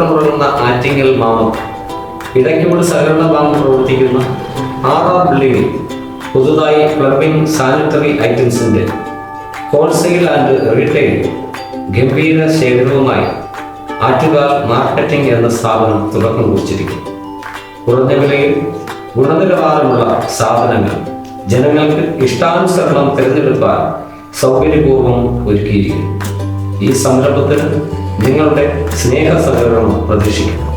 ചരിത്രമുറങ്ങുന്ന ആറ്റിങ്ങൽ മാമം. ഇടയ്ക്കോട് സഹകരണ ബാങ്ക് പ്രവർത്തിക്കുന്ന R R ബിൽഡിംഗിൽ പുതുതായി പ്ലംബിംഗ് സാനിറ്ററി ഐറ്റംസിന്റെ ഹോൾസെയിൽ ആൻഡ് റീറ്റെയിൽ ഗംഭീര ശേഖരവുമായി ആറ്റുകാൽ മാർക്കറ്റിംഗ് എന്ന സ്ഥാപനം തുടക്കം കുറിച്ചിരിക്കുന്നു. കുറഞ്ഞ വിലയിൽ ഗുണനിലവാരമുള്ള സാധനങ്ങൾ ജനങ്ങൾക്ക് ഇഷ്ടാനുസരണം തിരഞ്ഞെടുക്കാൻ സൗകര്യപൂർവം ഒരുക്കിയിരിക്കുന്നു. ഈ സംരംഭത്തിന് നിങ്ങളുടെ സ്നേഹ സഹകരണം പ്രതീക്ഷിക്കുന്നു.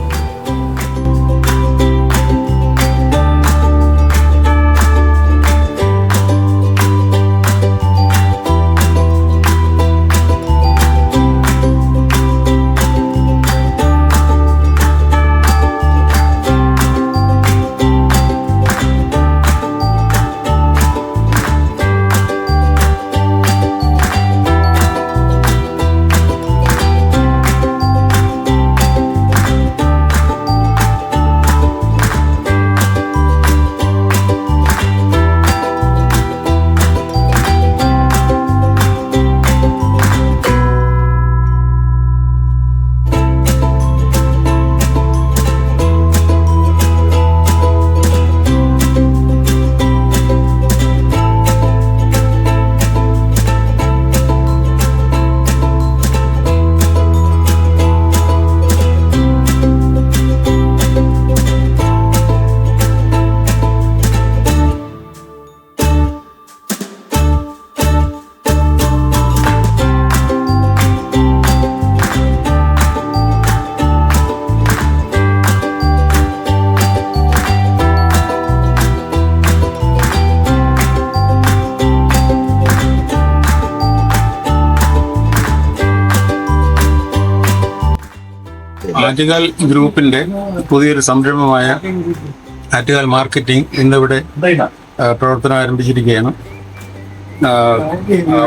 ആറ്റുകാൽ ഗ്രൂപ്പിന്റെ പുതിയൊരു സംരംഭമായ ആറ്റുകാൽ മാർക്കറ്റിംഗ് ഇന്നിവിടെ പ്രവർത്തനം ആരംഭിച്ചിരിക്കുകയാണ്.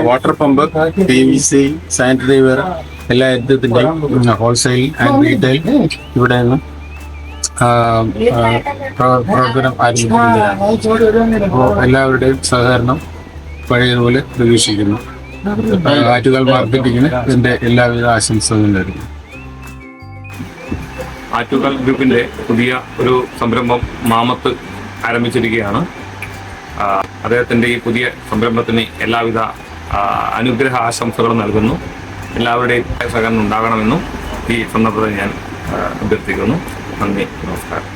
Water pump P V C sanitary ware എല്ലാ ഐറ്റത്തിന്റെയും ഹോൾസെയിൽ ആൻഡ് റീറ്റെയിൽ ഇവിടെ നിന്ന് പ്രവർത്തനം ആരംഭിച്ചിരിക്കുകയാണ്. എല്ലാവരുടെയും സഹകരണം പഴയതുപോലെ പ്രതീക്ഷിക്കുന്നു. ആറ്റുകാൽ മാർക്കറ്റിങ്ങിന് ഇതിന്റെ എല്ലാവിധ ആശംസകളും നേരുന്നു. ആറ്റുകാൽ ഗ്രൂപ്പിന്റെ പുതിയ ഒരു സംരംഭം മാമത്ത് ആരംഭിച്ചിരിക്കുകയാണ്. അദ്ദേഹത്തിന്റെ ഈ പുതിയ സംരംഭത്തിന് എല്ലാവിധ അനുഗ്രഹ ആശംസകളും നൽകുന്നു. എല്ലാവരുടെയും സഹകരണം ഉണ്ടാകണമെന്നും ഈ സന്ദർഭത്തിൽ ഞാൻ അഭ്യർത്ഥിക്കുന്നു. നന്ദി നമസ്കാരം.